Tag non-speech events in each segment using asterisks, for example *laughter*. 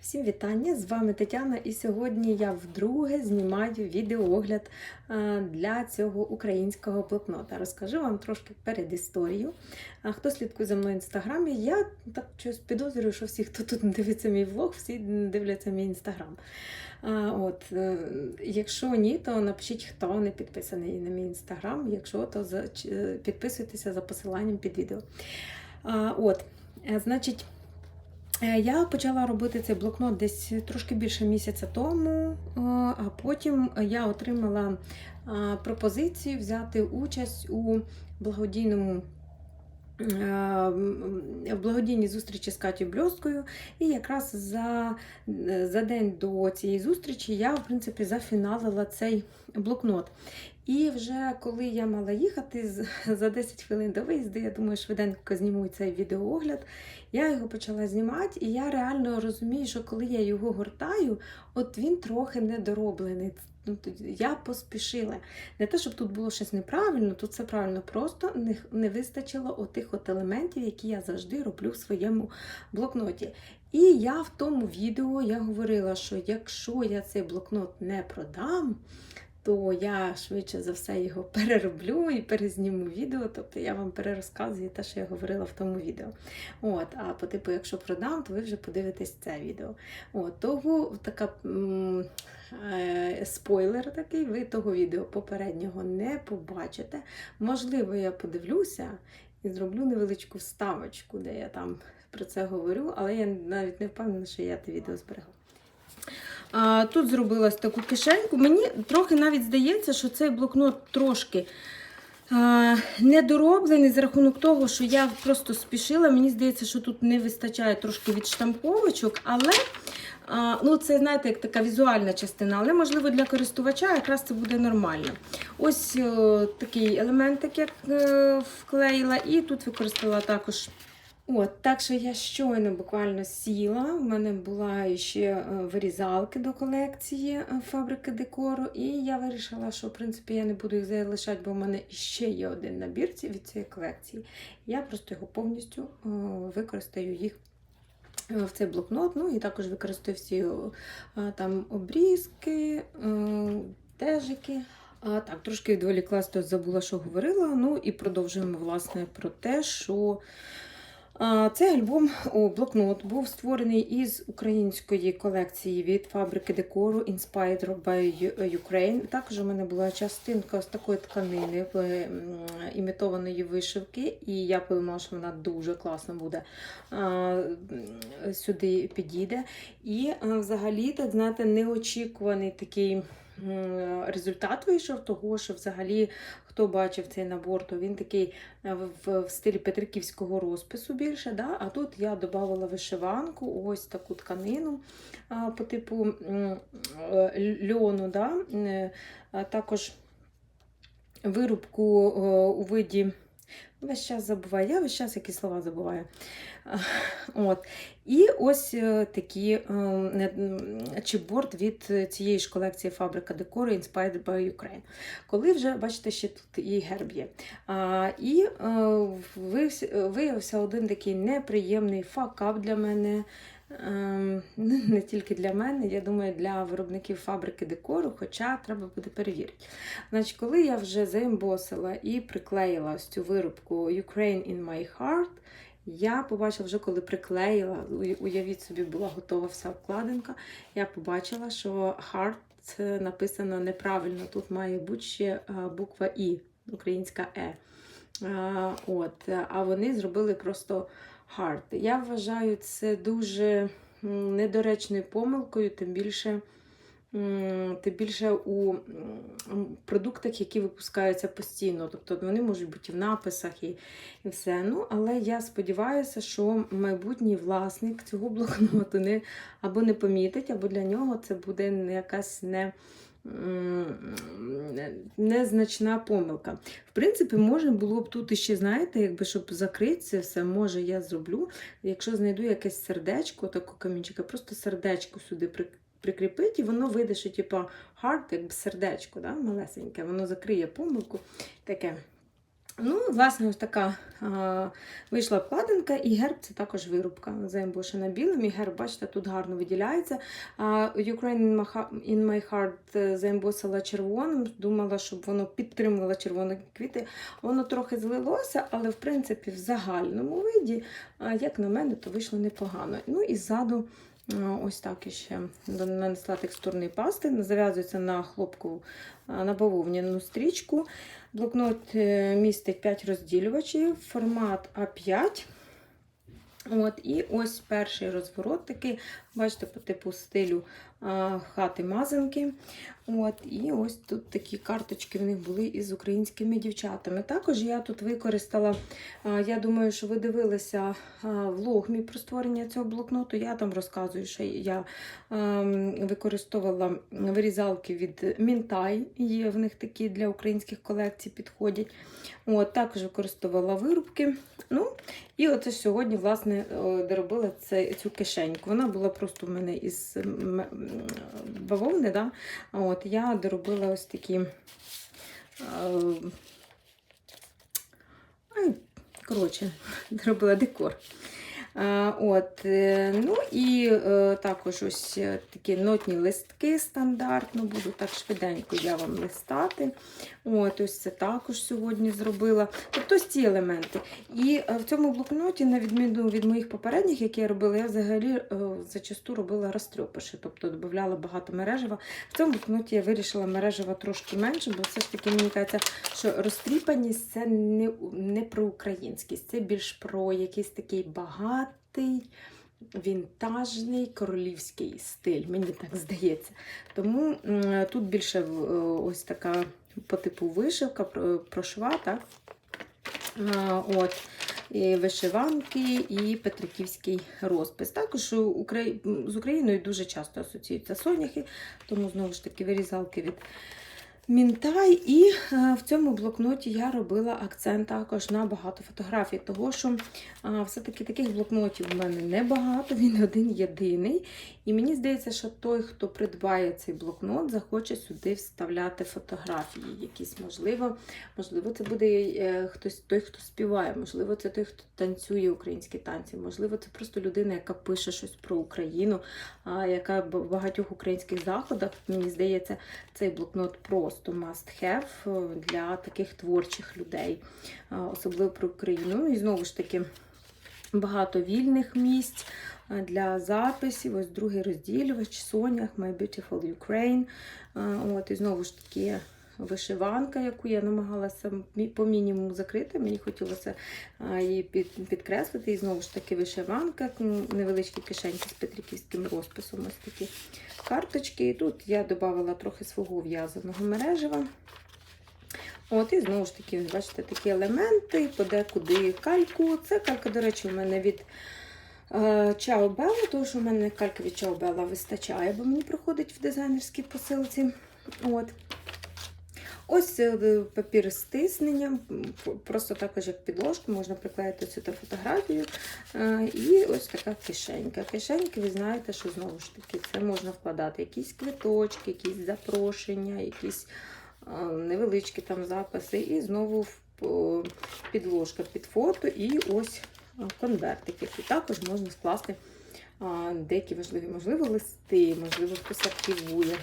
Всім вітання! З вами Тетяна, і сьогодні я вдруге знімаю відеоогляд е, для цього українського блокнота. Розкажу вам трошки перед історією. Хто слідкує за мною в інстаграмі, я так щось підозрюю, що всі, хто тут дивиться мій влог, всі дивляться мій інстаграм. От, е, якщо ні, то напишіть, хто не підписаний на мій інстаграм. Якщо, то е, підписуйтеся за посиланням під відео. От, значить. Е, Я почала робити цей блокнот десь трошки більше місяця тому, е, а потім я отримала е, пропозицію взяти участь у благодійному. В благодійній зустрічі з Катю Бльосткою, і якраз за, за день до цієї зустрічі я, в принципі, зафіналила цей блокнот. І вже коли я мала їхати *laughs* за 10 хвилин до виїзду, я думаю, швиденько зніму цей відеоогляд. Я його почала знімати, і я реально розумію, що коли я його гортаю, от він трохи недороблений. Ну, Я поспішила. Не те, щоб тут було щось неправильно, тут все правильно, просто не, не вистачило отих от елементів, які я завжди роблю в своєму блокноті. І я в тому відео я говорила, що якщо я цей блокнот не продам, то я швидше за все його *laughs* перероблю і перезніму відео. Тобто я вам перерозказую те, що я говорила в тому відео. От, а по типу, якщо продам, то ви вже подивитесь це відео. От, того така е, спойлер такий, ви того відео попереднього не побачите. Можливо, я подивлюся і зроблю невеличку вставочку, де я там про це говорю, але я навіть не впевнена, що я те відео зберегла. Тут зробила таку кишеньку. Мені трохи навіть здається, що цей блокнот трошки недороблений за рахунок того, що я просто спішила. Мені здається, що тут не вистачає трошки відштамповочок, але ну, це, знаєте, як така візуальна частина, але можливо для користувача якраз це буде нормально. Ось такий елементик, як е, вклеїла, і тут використала також. От, так що я щойно буквально сіла. У мене була ще е, вирізалки до колекції е, фабрики декору, і я вирішила, що в принципі я не буду їх залишати, бо в мене ще є один набір від цієї колекції. Я просто його повністю е, використаю їх. В цей блокнот, ну і також використаю всі там обрізки, тежики. А, так, трошки відволіклась, то забула, що говорила. Ну і продовжуємо власне про те, що Цей альбом, о, блокнот, був створений із української колекції від фабрики декору Inspired by Ukraine. Також у мене була частинка з такої тканини імітованої вишивки, і я подумала, що вона дуже класно буде сюди підійде. І взагалі, так знаєте, неочікуваний такий. Результат вийшов того, що взагалі хто бачив цей набор, то він такий е, в, стилі петриківського розпису більше. Да? А тут я додавала вишиванку, ось таку тканину по типу е, льону. Да? Е, також вирубку у виді. Весь час забуваю, я весь час якісь слова забуваю. *laughs* От. І ось е, такі е, чіпборд від цієї ж колекції фабрика декору Inspired by Ukraine. Коли вже, бачите, ще тут і герб є. А, і е, виявився- один такий неприємний факап для мене. Ем, *laughs* Не тільки для мене, я думаю, для виробників фабрики декору, хоча треба буде перевірити. Значить, коли я вже заімбосила і приклеїла ось цю виробку Ukraine in my heart, я побачила вже, коли приклеїла, уявіть собі, була готова вся обкладинка. Я побачила, що heart написано неправильно. Тут має бути ще буква І, українська Е. От, а вони зробили просто heart. Я вважаю це дуже недоречною помилкою, тим більше. Тим більше у продуктах, які випускаються постійно. Тобто вони можуть бути в написах і, і все. Ну, але я сподіваюся, що майбутній власник цього *laughs* блокноту не або не помітить, або для нього це буде якась не. Незначна помилка. В принципі, можна було б тут іще, знаєте, якби щоб закрити це все, може я зроблю. Якщо знайду якесь сердечко, таку камінчика, просто сердечко сюди прикріпити, і воно вийде, що типу, heart, якби сердечко, да, малесеньке, воно закриє помилку. Таке. Ну, власне, ось така а, вийшла обкладинка, і герб це також вирубка. Заембошена білим, і герб, бачите, тут гарно виділяється. А, Ukraine in my heart- е, заембосила червоним, думала, щоб воно підтримувало червоні квіти. Воно трохи злилося, але в принципі в загальному виді, а, як на мене, то вийшло непогано. Ну і ззаду. А, Ось так іще нанесла текстурний пасти, зав'язується на хлопкову а, на бавовняну стрічку. Блокнот е, містить 5 розділювачів, формат А5. От, І ось перший розворот такий, бачите, по типу стилю а, хати мазанки. От, І ось тут такі карточки в них були із українськими дівчатами. Також я тут використала, а, я думаю, що ви дивилися а, влог мій про створення цього блокноту. Я там розказую, що я а, використовувала вирізалки від Мінтай. Є в них такі для українських колекцій підходять. От, також використовувала вирубки. Ну, і оце сьогодні, власне, доробила цю кишеньку. Вона була просто в мене із бавовни. Да? От, я доробила ось такі. е, коротше, *laughs* доробила декор. А, От, е, ну і е, також ось е, такі нотні листки стандартно, буду так швиденько я вам листати. От, ось це також сьогодні зробила. Тобто ці елементи. І е, в цьому блокноті, на відміну від моїх попередніх, які я робила, я взагалі е, зачасту робила розтрьопиші, тобто додавала багато мережева. В цьому блокноті я вирішила мережева трошки менше, бо все ж таки мені кажеться, що розтріпаність це не, не про українськість, це більш про якийсь такий багатий. Вінтажний королівський стиль, мені так здається. Тому тут більше е, ось така по типу вишивка, прошва, так? От, і вишиванки і петриківський розпис. Також з Україною дуже часто асоціюються соняхи, тому знову ж таки вирізалки від Мінтай. І е, в цьому блокноті я робила акцент також на багато фотографій, того що все-таки таких блокнотів в мене небагато, він *laughs* один єдиний. І мені здається, що той, хто придбає цей блокнот, захоче сюди вставляти фотографії. Якісь можливо, можливо, це буде е, хтось той, хто співає, можливо, це той, хто танцює українські танці, можливо, це просто людина, яка пише щось про Україну, яка в багатьох українських заходах, мені здається, цей блокнот просто must have е, для таких творчих людей, особливо про Україну. Ну і знову ж таки. Багато вільних місць е, для записів. Ось другий розділювач, Сонях, My Beautiful Ukraine. Е, От, і знову ж таки вишиванка, яку я намагалася по мінімуму закрити. Мені хотілося її підкреслити. І знову ж таки вишиванка, невеличкі кишеньки з петриківським розписом. Ось такі карточки. І тут я додавала трохи свого в'язаного мережева. От, і знову ж таки, бачите, такі елементи, подекуди кальку. Це калька, до речі, у мене від е, Чао Белла, тому що в мене калька від Чао Белла вистачає, бо мені проходить в дизайнерській посилці. От. Ось е, папір з тисненням, просто також як підложку, можна приклеїти сюди фотографію. Е, І ось така кишенька. Кишеньки, ви знаєте, що знову ж таки це можна вкладати якісь квиточки, якісь запрошення, якісь е, невеличкі там записи. І знову підложка під фото, і ось е, конвертик, який також можна скласти деякі важливі, можливо, листи, можливо, хтось активує.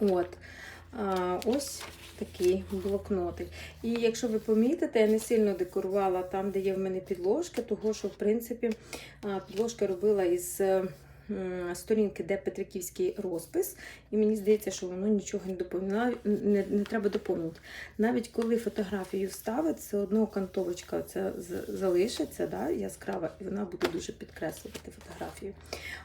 От. Ось такий блокнотик. І якщо ви помітите, я не сильно декорувала там, де є в мене підложки, того що, в принципі, підложки робила із е, сторінки, де Петриківський розпис, і мені здається, що воно нічого не доповнює, не, не треба доповнювати. Навіть коли фотографію вставить, все одно кантовочка ця залишиться да, яскрава, і вона буде дуже підкреслювати фотографію.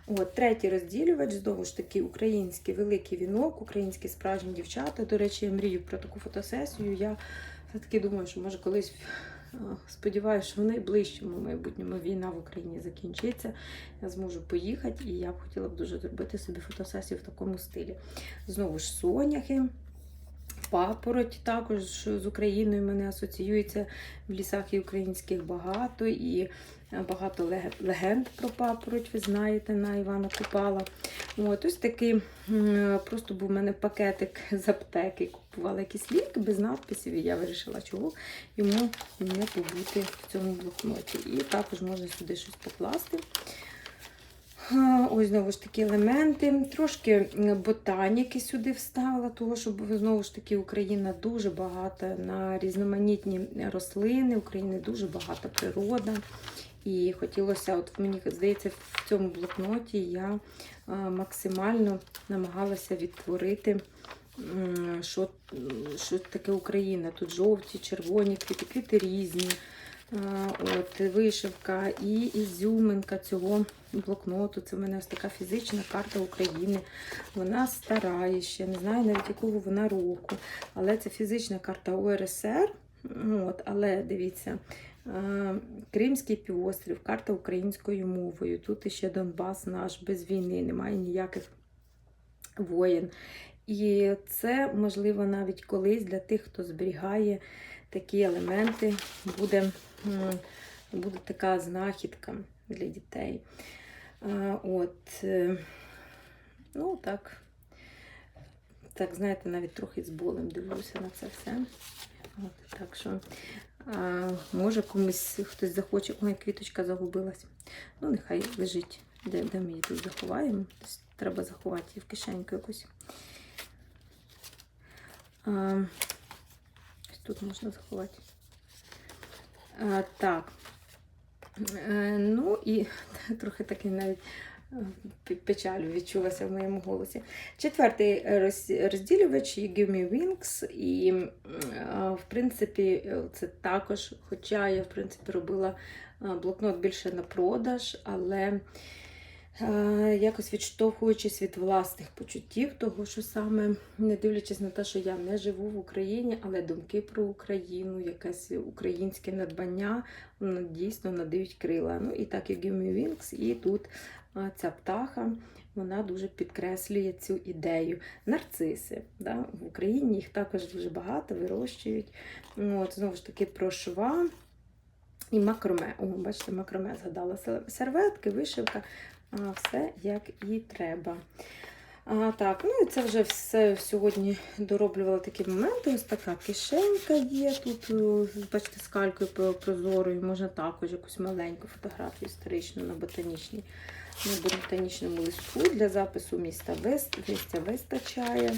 От, третій розділювач, знову ж таки, український великий вінок, українські справжні дівчата. До речі, я мрію про таку фотосесію. Я все-таки думаю, що може колись е, сподіваюся, що в найближчому майбутньому війна в Україні закінчиться. Я зможу поїхати, і я б хотіла б дуже зробити собі фотосесію в такому стилі. Знову ж соняхи. Папороть також з Україною мене асоціюється в лісах і українських багато, і е, багато легенд про папороть, ви знаєте, на Івана Купала. От, ось такий просто був у мене пакетик *laughs* з аптеки. Купувала якісь ліки без надписів, і я вирішила, чого йому не побути в цьому блокноті. І також можна сюди щось покласти. Ось знову ж такі елементи. Трошки ботаніки сюди вставила, того, щоб знову ж таки Україна дуже багата на різноманітні рослини, України дуже багата природа. І хотілося, от мені здається, в цьому блокноті я максимально намагалася відтворити, що, що таке Україна. Тут жовті, червоні квіти, квіти різні. От, вишивка і ізюминка цього блокноту. Це в мене ось така фізична карта України. Вона стара ще, не знаю навіть якого вона року. Але це фізична карта УРСР. От, але дивіться, Кримський півострів, карта українською мовою. Тут іще Донбас наш без війни, немає ніяких воєн. І це можливо навіть колись для тих, хто зберігає такі елементи, буде, буде така знахідка для дітей. От, е, ну так, так, знаєте, навіть трохи з болем дивлюся на це все. От, так що, а, може комусь хтось захоче. Ой, квіточка загубилась. Ну, нехай лежить, де, де ми її тут заховаємо. Тобто Треба заховати її в кишеньку якусь. А, тут можна заховати. А, так. Е, ну і *laughs* трохи такий навіть е, печаль відчулася в моєму голосі. Четвертий розділювач Give Me Wings. І, е, в принципі, е, це також, хоча я в принципі робила блокнот більше на продаж, але якось відштовхуючись від власних почуттів, того, що саме не дивлячись на те, що я не живу в Україні, але думки про Україну, якесь українське надбання, дійсно надають крила. Ну і так і Give Me Wings, і тут ця птаха. Вона дуже підкреслює цю ідею. Нарциси. Да? В Україні їх також дуже багато вирощують. Ну, От, знову ж таки, про шва і макроме. О, бачите, макроме згадала. Серветки, вишивка, все як і треба. А, так, ну і це вже все сьогодні дороблювала такі моменти. Ось така кишенька є. Тут, бачите, з калькою прозорою, можна також якусь маленьку фотографію історичну на ботанічній. На ботанічному листку для запису міста Вест, місця вистачає.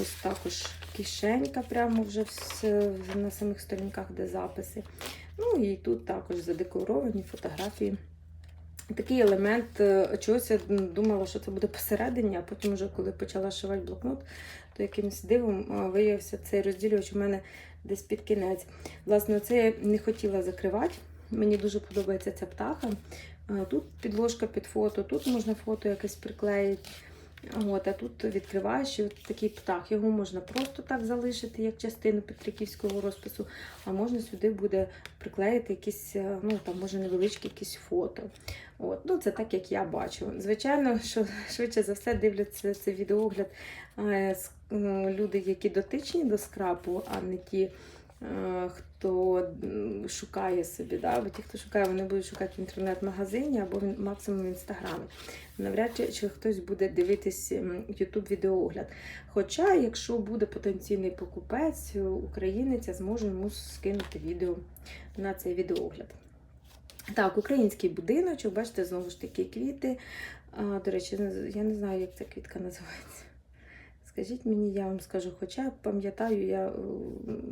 Ось також кишенька прямо вже на самих сторінках, де записи. Ну і тут також задекоровані фотографії. Такий елемент, е, чогось я думала, що це буде посередині, а потім, вже коли почала шивати блокнот, то якимось дивом е, виявився цей розділювач у мене десь під кінець. Власне, це я не хотіла закривати. Мені дуже подобається ця птаха. Е, Тут підложка під фото, тут можна фото якесь приклеїти. От, а тут відкриваєш і от такий птах. Його можна просто так залишити, як частину петриківського розпису, а можна сюди буде приклеїти якісь, е, ну там може невеличкі якісь фото. От, ну Це так, як я бачу. Звичайно, що *laughs* швидше за все дивляться цей відеогляд е, люди, які дотичні до скрапу, а не ті, хто шукає собі. Да? Бо ті, хто шукає, вони будуть шукати в інтернет-магазині або максимум в інстаграмі. Навряд чи, чи хтось буде дивитись YouTube відеоогляд. Хоча, якщо буде потенційний покупець, українець, я зможу йому скинути відео на цей відеоогляд. Так, український будиночок, бачите, знову ж таки квіти. А, до речі, я не знаю, як ця квітка називається. Скажіть мені, я вам скажу, хоча пам'ятаю, я, е,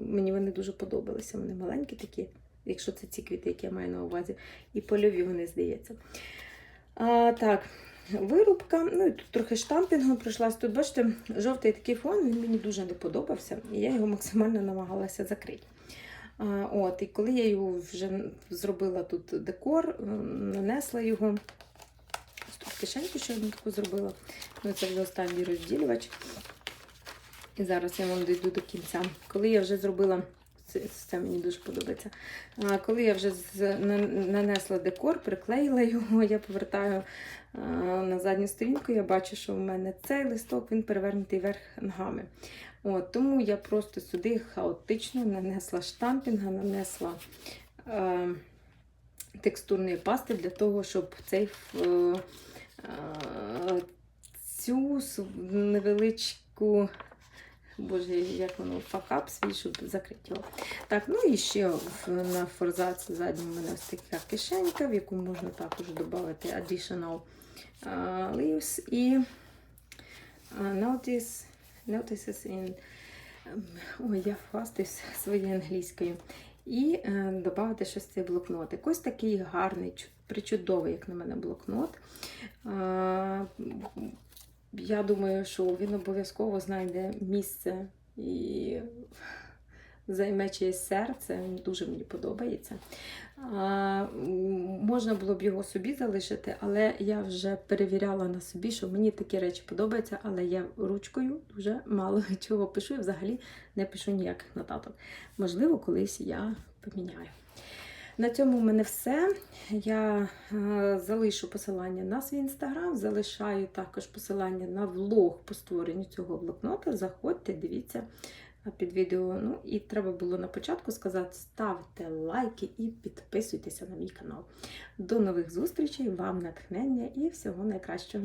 мені вони дуже подобалися. Вони маленькі такі, якщо це ці квіти, які я маю на увазі, і польові вони, здається. А, так, вирубка. Ну і тут трохи штампінгом пройшлась. Тут, бачите, жовтий такий фон, він мені дуже не подобався, і я його максимально намагалася закрити. А, От, і коли я його вже зробила тут декор, е, нанесла його. Тут кишеньку ще одну таку зробила. Ну, це вже останній розділювач. І зараз я вам дійду до кінця. Коли я вже зробила, це, це мені дуже подобається. А, коли я вже з, на- нанесла декор, приклеїла його, я повертаю а, на задню сторінку, я бачу, що в мене цей листок він перевернутий вверх ногами. От, тому я просто сюди хаотично нанесла штампінга, нанесла е, текстурної пасти для того, щоб цей е, цю невеличку. Боже, як воно факап свій, щоб закрити його. Так, ну і ще в- на форзаці задньому у мене ось така кишенька, в яку можна також додати additional leaves і notice, notices in. ем, Ой, я хвастаюсь своєю англійською. І е, додати щось в цей блокнотик. Ось такий гарний, причудовий, як на мене, блокнот. А, я думаю, що він обов'язково знайде місце і займе чиєсь серце. Дуже мені подобається. А, можна було б його собі залишити, але я вже перевіряла на собі, що мені такі речі подобаються, але я ручкою дуже мало *laughs* чого пишу і взагалі не пишу ніяких нотаток. Можливо, колись я поміняю. На цьому в мене все. Я е, залишу посилання на свій інстаграм, залишаю також посилання на влог по створенню цього блокнота. Заходьте, дивіться е, під відео. Ну і треба було на початку сказати: ставте лайки і підписуйтеся на мій канал. До нових зустрічей, вам натхнення і всього найкращого!